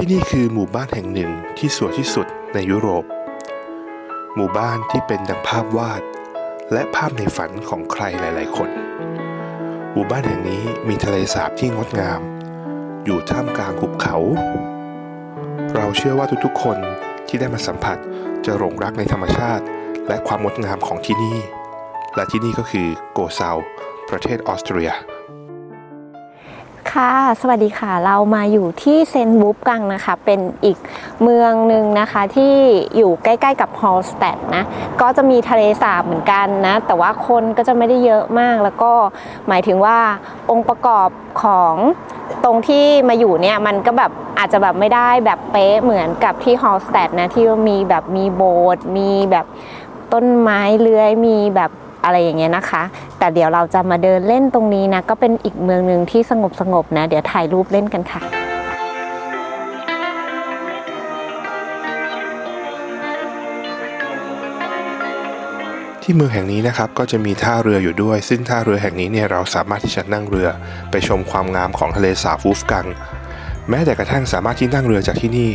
ที่นี่คือหมู่บ้านแห่งหนึ่งที่สวยที่สุดในยุโรป หมู่บ้านที่เป็นดังภาพวาด และภาพในฝันของใครหลาย ๆ คน หมู่บ้านแห่งนี้มีทะเลสาบที่งดงาม อยู่ท่ามกลางหุบเขา เราเชื่อว่าทุกๆ คนที่ได้มาสัมผัสจะหลงรักในธรรมชาติ และความงดงามของที่นี่ และที่นี่ก็คือโกเซาประเทศออสเตรีย ค่ะสวัสดีค่ะ เรามาอยู่ที่เซนบูฟกังนะคะ เป็นอีกเมืองหนึ่งนะคะที่อยู่ใกล้ๆกับฮอลสแตดนะ ก็จะมีทะเลสาบเหมือนกันนะ แต่ว่าคนก็จะไม่ได้เยอะมาก แล้วก็หมายถึงว่าองค์ประกอบของตรงที่มาอยู่เนี่ยมันก็แบบอาจจะแบบไม่ได้แบบเป๊ะเหมือนกับที่ฮอลสแตดนะที่มีแบบมีโบสถ์มีแบบต้นไม้เลื้อยมีแบบ อะไรอย่างเงี้ยนะคะ แต่เดี๋ยวเราจะมาเดินเล่นตรงนี้นะ ก็เป็นอีกเมืองหนึ่งที่สงบสงบนะ เดี๋ยวถ่ายรูปเล่นกันค่ะที่เมืองแห่งนี้นะครับก็จะมีท่าเรืออยู่ด้วย ซึ่งท่าเรือแห่งนี้เนี่ยเราสามารถที่จะนั่งเรือไปชมความงามของทะเลสาบวูฟกัง แม้แต่กระทั่งสามารถที่นั่งเรือจากที่นี่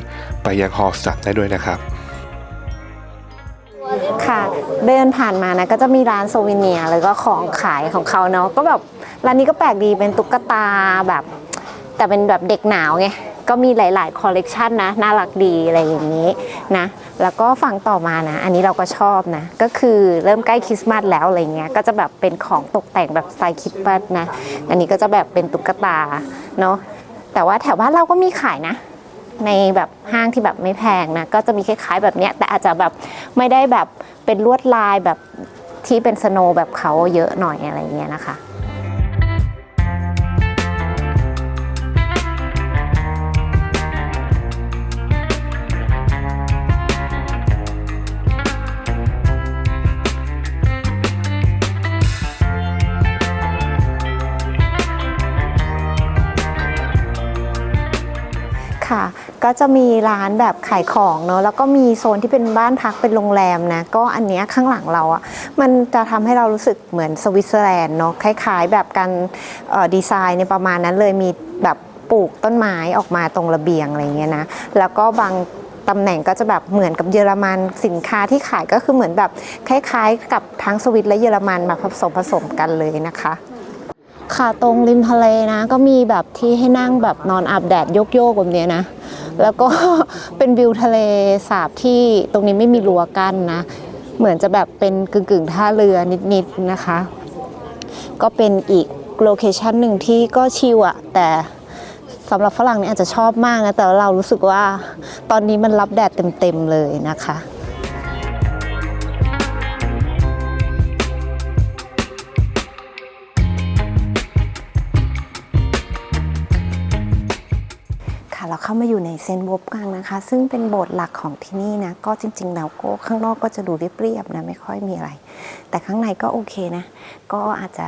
ไปยังฮอลสตัดได้ด้วยนะครับ เดินผ่านมานะก็จะมีร้านโซวิเนียแล้วก็ของขายของเขาเนาะก็แบบร้านนี้ก็แปลกดีเป็นตุ๊กตาแบบ แต่เป็นแบบเด็กหนาวไงก็มีหลาย ๆ คอลเลกชันนะ น่ารักดีอะไรอย่างนี้นะ แล้วก็ฝั่งต่อมานะ อันนี้เราก็ชอบนะ ก็คือเริ่มใกล้คริสต์มาสแล้วอะไรเงี้ย ก็จะแบบเป็นของตกแต่งแบบสไตล์คริสต์มาสนะ อันนี้ก็จะแบบเป็นตุ๊กตาเนาะ แต่ว่าแถวบ้านเราก็มีขายนะ ในแบบห้างที่แบบไม่แพงนะก็จะมีคล้ายๆแบบเนี้ยแต่อาจจะแบบไม่ได้แบบเป็นลวดลายแบบที่เป็นสโนว์แบบเขาเยอะหน่อยอะไรเงี้ยนะคะ ก็จะมีร้านแบบขายของเนอะแล้วก็มีโซนที่เป็นบ้านพักเป็นโรงแรมนะก็อันเนี้ยข้างหลังเราอะ่ะมันจะทำให้เรารู้สึกเหมือนสวิตเซอร์แลนด์เนาะคล้ายๆ แบบการออดีไซน์ในประมาณนั้นเลยมีแบบปลูกต้นไม้ออกมาตรงระเบียงอะไรเงี้ยนะแล้วก็บางตำแหน่งก็จะแบบเหมือนกับเยอรมันสินค้าที่ขายก็คือเหมือนแบบคล้ายๆ กับทั้งสวิตและเยอรมันมาผสมผสมกันเลยนะคะ ค่ะตรงริมทะเลนะ ก็มีแบบที่ให้นั่งแบบนอนอาบแดดโยกๆแบบเนี้ยนะ แล้วก็เป็นวิวทะเลสาบที่ตรงนี้ไม่มีรั้วกั้นนะ เหมือนจะแบบเป็นกึ่งๆ ท่าเรือนิดๆนะคะ ก็เป็นอีกโลเคชันหนึ่งที่ก็ชิลอะแต่สำหรับฝรั่งเนี่ยอาจจะชอบมากนะ แต่เรารู้สึกว่าตอนนี้มันรับแดดเต็มๆเลยนะคะ เข้ามาอยู่ในเซนโวบกังนะคะ ซึ่งเป็นโบสถ์หลักของที่นี่นะ ก็จริงๆแล้วก็ข้างนอกก็จะดูเรียบๆนะไม่ค่อยมีอะไร แต่ข้างในก็โอเคนะ ก็อาจจะ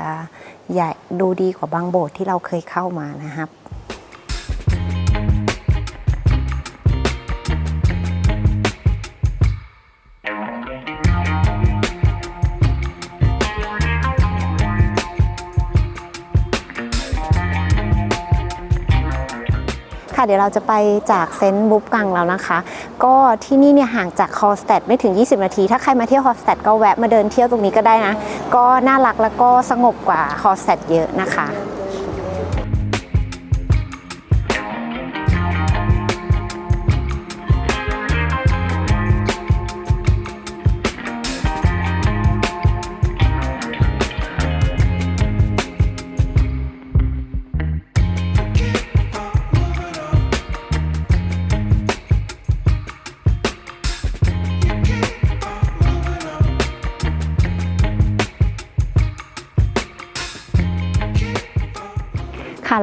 ใหญ่ดูดีกว่าบางโบสถ์ที่เราเคยเข้ามานะครับ เดี๋ยวเราจะไปจากเซนต์บุ๊บกังแล้วนะคะ ก็ที่นี่เนี่ยห่างจากคอสแตดไม่ถึง 20 นาที ถ้าใครมาเที่ยวคอสแตดก็แวะมาเดินเที่ยวตรงนี้ก็ได้นะ ก็น่ารักแล้วก็สงบกว่าคอสแตดเยอะนะคะ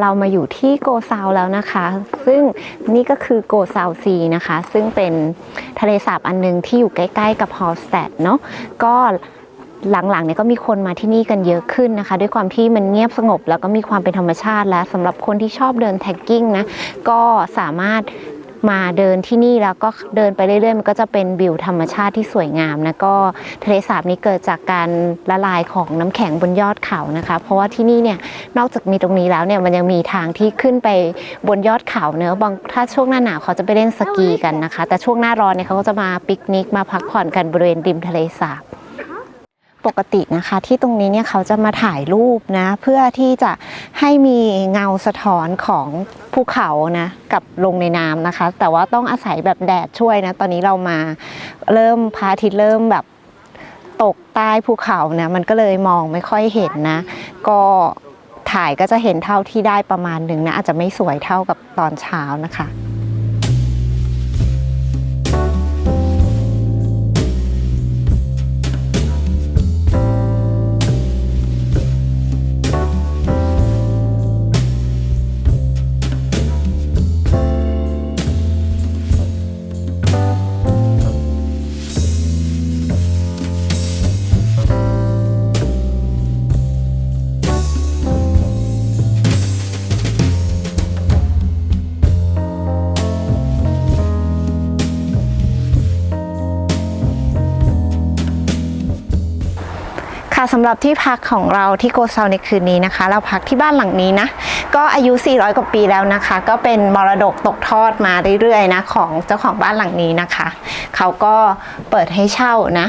เรามาอยู่ที่โกซาวแล้วนะคะ ซึ่งนี่ก็คือโกซาวซีนะคะ ซึ่งเป็นทะเลสาบอันหนึงที่อยู่ใกล้ ๆ กับฮอลสแตดเนาะก็หลังๆเนี่ยก็มีคนมาที่นี่กันเยอะขึ้นนะคะ ด้วยความที่มันเงียบสงบแล้วก็มีความเป็นธรรมชาติ แล้วสำหรับคนที่ชอบเดินแท็กกิ้งนะก็สามารถ มาเดินที่นี่แล้วก็เดินไปเรื่อยๆ มันก็จะเป็นวิวธรรมชาติที่สวยงามนะก็ทะเลสาบนี้เกิดจากการละลายของน้ำแข็งบนยอดเขานะคะ เพราะว่าที่นี่เนี่ยนอกจากมีตรงนี้แล้วเนี่ยมันยังมีทางที่ขึ้นไปบนยอดเขาเนอะบางถ้าช่วงหน้าหนาวเขาจะไปเล่นสกีกันนะคะ แต่ช่วงหน้าร้อนเนี่ยเขาก็จะมาปิกนิกมาพักผ่อนกันบริเวณริมทะเลสาบ ปกตินะคะ ที่ตรงนี้เนี่ยเขาจะมาถ่ายรูปนะ เพื่อที่จะให้มีเงาสะท้อนของภูเขานะกับลงในน้ำนะคะ แต่ว่าต้องอาศัยแบบแดดช่วยนะ ตอนนี้เรามาเริ่มพระอาทิตย์เริ่มแบบตกใต้ภูเขานะมันก็เลยมองไม่ค่อยเห็นนะ ก็ถ่ายก็จะเห็นเท่าที่ได้ประมาณหนึ่งนะอาจจะไม่สวยเท่ากับตอนเช้านะคะ ค่ะสำหรับที่พักของเราที่โกเซาในคืนนี้นะคะ เราพักที่บ้านหลังนี้นะ ก็อายุ 400 กว่าปีแล้วนะคะ ก็เป็นมรดกตกทอดมาเรื่อยๆนะของเจ้าของบ้านหลังนี้นะคะ เขาก็เปิดให้เช่านะ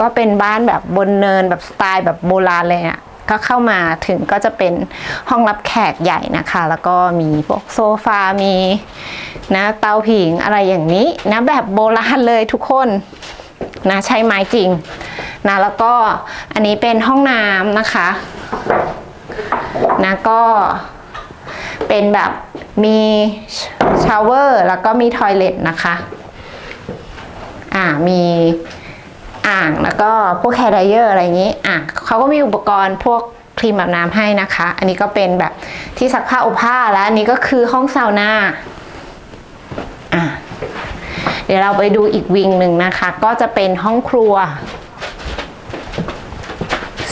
ก็เป็นบ้านแบบบนเนินแบบสไตล์แบบโบราณเลยอะก็เข้ามาถึงก็จะเป็นห้องรับแขกใหญ่นะคะ แล้วก็มีพวกโซฟา มีนะเตาผิงอะไรอย่างนี้นะแบบโบราณเลยทุกคนนะใช้ไม้จริง นะแล้วก็อันนี้เป็นห้องน้ำนะคะนะก็เป็นแบบมีชาวเวอร์แล้วก็มีทอยเลทนะคะอ่ามีอ่างแล้วก็พวกแฮร์ไดเออร์อะไรอย่างนี้อะเขาก็มีอุปกรณ์พวกครีมอาบน้ำให้นะคะ อันนี้ก็เป็นแบบที่ซักผ้าอบผ้าแล้วอันนี้ก็คือห้องซาวน่าอะเดี๋ยวเราไปดูอีกวิงหนึ่งนะคะ ก็จะเป็นห้องครัว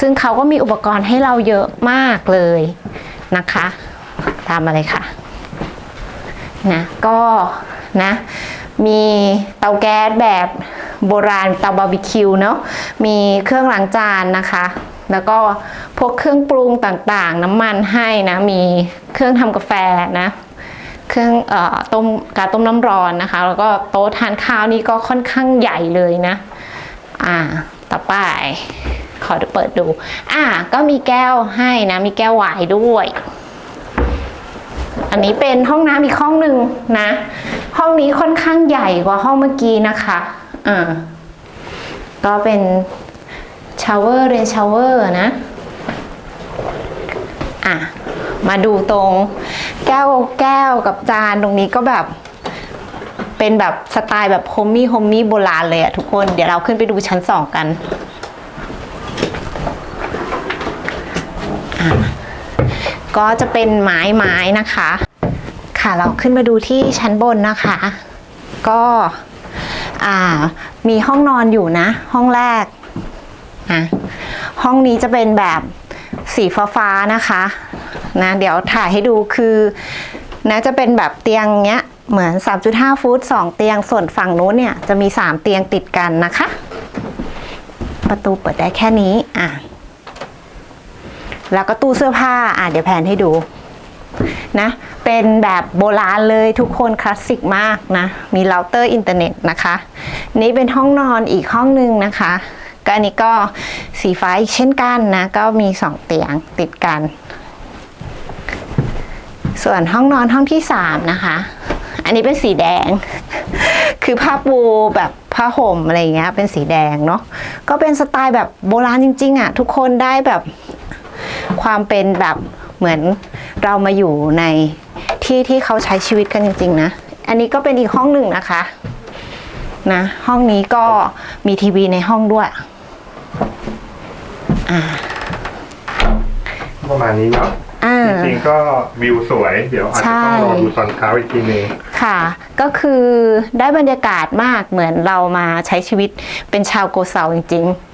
ซึ่งเขาก็มีอุปกรณ์ให้เราเยอะมากเลยนะคะ ตามมาเลยค่ะนะก็นะมีเตาแก๊สแบบโบราณเตาบาร์บีคิวเนาะมีเครื่องล้างจานนะคะ แล้วก็พวกเครื่องปรุงต่างๆ น้ำมันให้นะ มีเครื่องทำกาแฟนะ เครื่องเอ่อต้มกาต้มน้ำร้อนนะคะ แล้วก็โต๊ะทานข้าวนี่ก็ค่อนข้างใหญ่เลยนะ อ่า ต่อไป ขอเปิดดู อ่าก็มีแก้วให้นะ มีแก้วไวน์ด้วย อันนี้เป็นห้องน้ำอีกห้องหนึ่งนะ ห้องนี้ค่อนข้างใหญ่กว่าห้องเมื่อกี้นะคะอ่าก็เป็นชาวเวอร์เรนชาวเวอร์นะ อะ มาดูตรงแก้วแก้วกับจานตรงนี้ก็แบบเป็นแบบสไตล์แบบโฮมมี่โฮมมี่โบราณเลยอะทุกคน เดี๋ยวเราขึ้นไปดูชั้นสองกัน อะ ก็จะเป็นไม้ไม้นะคะ ค่ะเราขึ้นมาดูที่ชั้นบนนะคะ ก็มีห้องนอนอยู่นะ ห้องแรกอะห้องนี้จะเป็นแบบสีฟ้าๆนะคะนะเดี๋ยวถ่ายให้ดูคือนะจะเป็นแบบเตียงเนี้ยเหมือน 3.5 ฟุต 2 เตียงส่วนฝั่งนู้นเนี่ยจะมี 3 เตียงติดกันนะคะ ประตูเปิดได้แค่นี้อะ แล้วก็ตู้เสื้อผ้าอะเดี๋ยวแผนให้ดูนะ เป็นแบบโบราณเลยทุกคนคลาสสิกมากนะ มีเราเตอร์อินเทอร์เน็ตนะคะ นี่เป็นห้องนอนอีกห้องหนึ่งนะคะก็อันนี้ก็สีฟ้าอีกเช่นกันนะ ก็มีสองเตียงติดกัน ส่วนห้องนอนห้องที่สามนะคะ อันนี้เป็นสีแดง คือผ้าปูแบบผ้าห่มอะไรเงี้ย เป็นสีแดงเนาะ ก็เป็นสไตล์แบบโบราณจริง ๆอะ่ะทุกคนได้แบบ ความเป็นแบบเหมือนเรามาอยู่ในที่ที่เขาใช้ชีวิตกันจริง ๆ นะ อันนี้ก็เป็นอีกห้องหนึ่งนะคะ นะ ห้องนี้ก็มีทีวีในห้องด้วย อ่า ประมาณนี้เนาะอ่า จริงๆก็วิวสวย เดี๋ยวอาจจะต้องรอดูตอนเช้าอีกทีนึงค่ะ ก็คือได้บรรยากาศมากเหมือนเรามาใช้ชีวิตเป็นชาวโกเซาจริง ๆ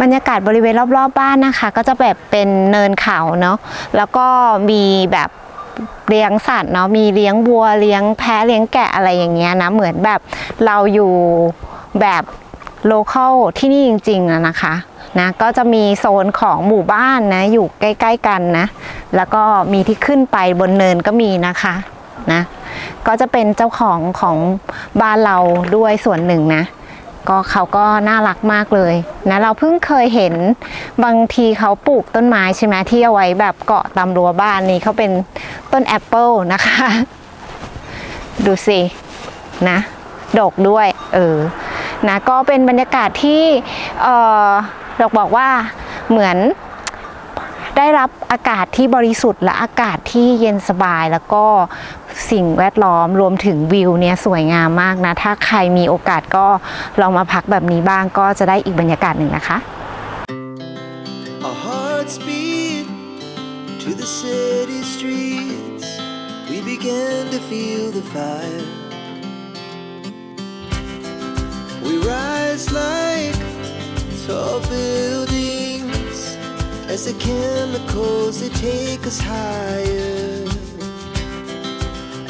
บรรยากาศบริเวณรอบๆบ้านนะคะ ก็จะแบบเป็นเนินเขาเนาะแล้วก็มีแบบเลี้ยงสัตว์เนาะมีเลี้ยงวัวเลี้ยงแพะเลี้ยงแกะอะไรอย่างเงี้ยนะ เหมือนแบบเราอยู่แบบโลเคอลที่นี่จริงๆอะนะคะนะก็จะมีโซนของหมู่บ้านนะอยู่ใกล้ ๆกันนะ แล้วก็มีที่ขึ้นไปบนเนินก็มีนะคะนะก็จะเป็นเจ้าของของบ้านเราด้วยส่วนหนึ่งนะ ก็เขาก็น่ารักมากเลยนะเราเพิ่งเคยเห็นบางทีเขาปลูกต้นไม้ใช่ไหมที่เอาไว้แบบเกาะตามรั้วบ้านนี้เขาเป็นต้นแอปเปิลนะคะ ดูสินะดกด้วยเออนะก็เป็นบรรยากาศที่เออเราบอกว่าเหมือนได้รับอากาศที่บริสุทธิ์และอากาศที่เย็นสบายแล้วก็ สิ่งแวดล้อมรวมถึงวิวเนี่ยสวยงามมากนะ ถ้าใครมีโอกาสก็ลองมาพักแบบนี้บ้างก็จะได้อีกบรรยากาศหนึ่งนะคะ Our hearts beat to the city streets. We began to feel the fire. We rise like tall buildings as the chemicals they take us higher.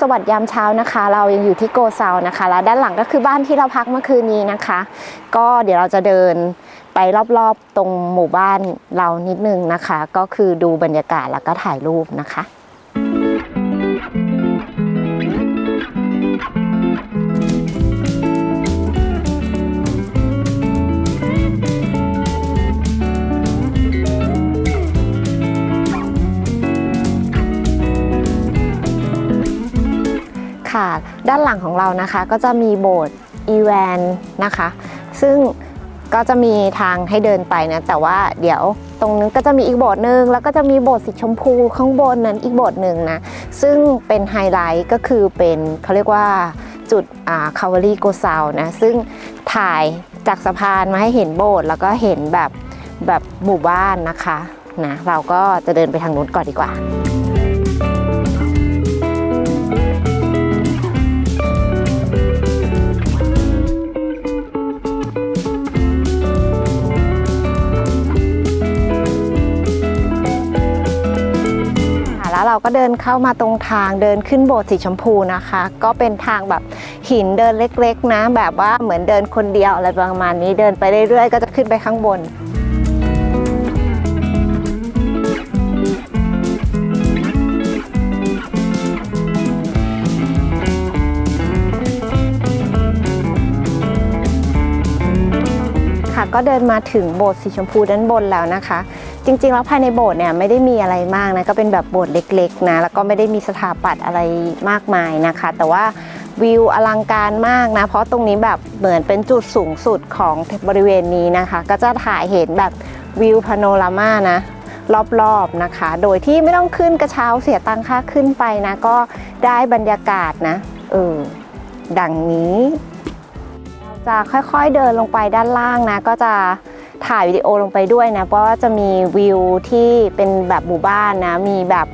สวัสดิ์ยามเช้านะคะ เรายังอยู่ที่โกเซานะคะ แล้วด้านหลังก็คือบ้านที่เราพักเมื่อคืนนี้นะคะ ก็เดี๋ยวเราจะเดินไปรอบๆตรงหมู่บ้านเรานิดนึงนะคะ ก็คือดูบรรยากาศแล้วก็ถ่ายรูปนะคะ ลังของเรานะคะก็จะมีโบสถ์อีแวนนะคะ ซึ่งก็จะมีทางให้เดินไปนะ แต่ว่าเดี๋ยวตรงนั้นก็จะมีอีกโบสถ์หนึ่งแล้วก็จะมีโบสถ์สีชมพูข้างบนนั้นอีกโบสถ์หนึ่งนะ ซึ่งเป็นไฮไลท์ก็คือเป็นเขาเรียกว่าจุดอ่าคาวารีโกซาวนะ ซึ่งถ่ายจากสะพานมาให้เห็นโบสถ์แล้วก็เห็นแบบแบบหมู่บ้านนะคะนะเราก็จะเดินไปทางนู้นก่อนดีกว่า เราก็เดินเข้ามาตรงทางเดินขึ้นโบสถ์สีชมพูนะคะ ก็เป็นทางแบบหินเดินเล็กๆนะ แบบว่าเหมือนเดินคนเดียวอะไรประมาณนี้เดินไปเรื่อยๆ ก็จะขึ้นไปข้างบน ก็เดินมาถึงโบสถ์สีชมพูด้านบนแล้วนะคะ จริงๆแล้วภายในโบสถ์เนี่ยไม่ได้มีอะไรมากนะก็เป็นแบบโบสถ์เล็กๆนะแล้วก็ไม่ได้มีสถาปัตย์อะไรมากมายนะคะ แต่ว่าวิวอลังการมากนะ เพราะตรงนี้แบบเหมือนเป็นจุดสูงสุดของบริเวณนี้นะคะ ก็จะถ่ายเห็นแบบวิวพาโนรามานะรอบๆนะคะ โดยที่ไม่ต้องขึ้นกระเช้าเสียตังค่าขึ้นไปนะ ก็ได้บรรยากาศนะเออดังนี้ จะค่อยๆเดินลงไปด้านล่างนะ ก็จะถ่ายวิดีโอลงไปด้วยนะ เพราะว่าจะมีวิวที่เป็นแบบหมู่บ้านนะ มีแบบ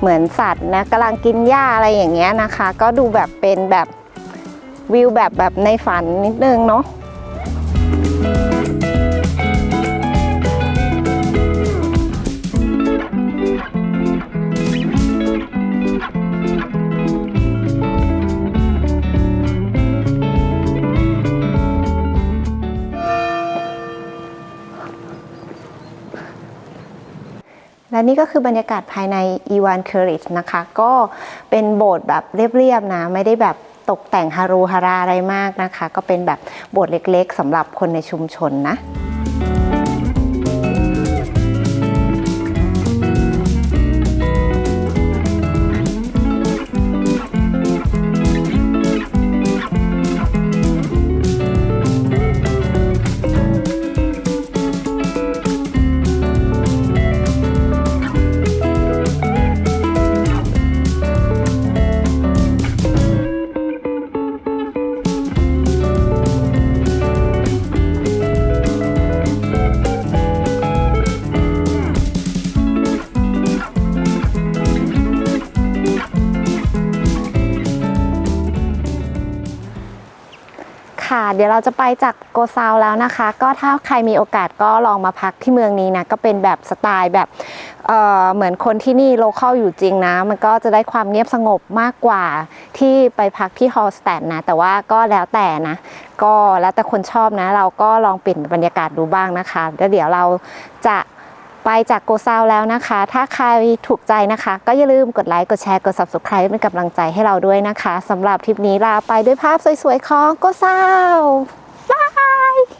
เหมือนสัตว์นะกำลังกินหญ้าอะไรอย่างเงี้ยนะคะ ก็ดูแบบเป็นแบบวิวแบบแบบในฝันนิดนึงเนาะ และนี่ก็คือบรรยากาศภายในอีวานเคอริสนะคะ ก็เป็นโบสถ์แบบเรียบๆนะ ไม่ได้แบบตกแต่งฮารูฮาราอะไรมากนะคะ ก็เป็นแบบโบสถ์เล็กๆสำหรับคนในชุมชนนะ ดี๋ยวเราจะไปจากโกซาวแล้วนะคะ ก็ถ้าใครมีโอกาสก็ลองมาพักที่เมืองนี้นะก็เป็นแบบสไตล์แบบเอ่อเหมือนคนที่นี่โลเคอลอยู่จริงนะ มันก็จะได้ความเงียบสงบมากกว่าที่ไปพักที่ฮอลสแตนนะ แต่ว่าก็แล้วแต่นะ ก็แล้วแต่คนชอบนะ เราก็ลองเปลี่ยนบรรยากาศดูบ้างนะคะแล้วเดี๋ยวเราจะ ไปจากโกซาวแล้วนะคะ ถ้าใครถูกใจนะคะ ก็อย่าลืมกดไลค์ กดแชร์ กด subscribe เป็นกำลังใจให้เราด้วยนะคะสำหรับทริปนี้ลาไปด้วยภาพสวยๆของโกซาวบาย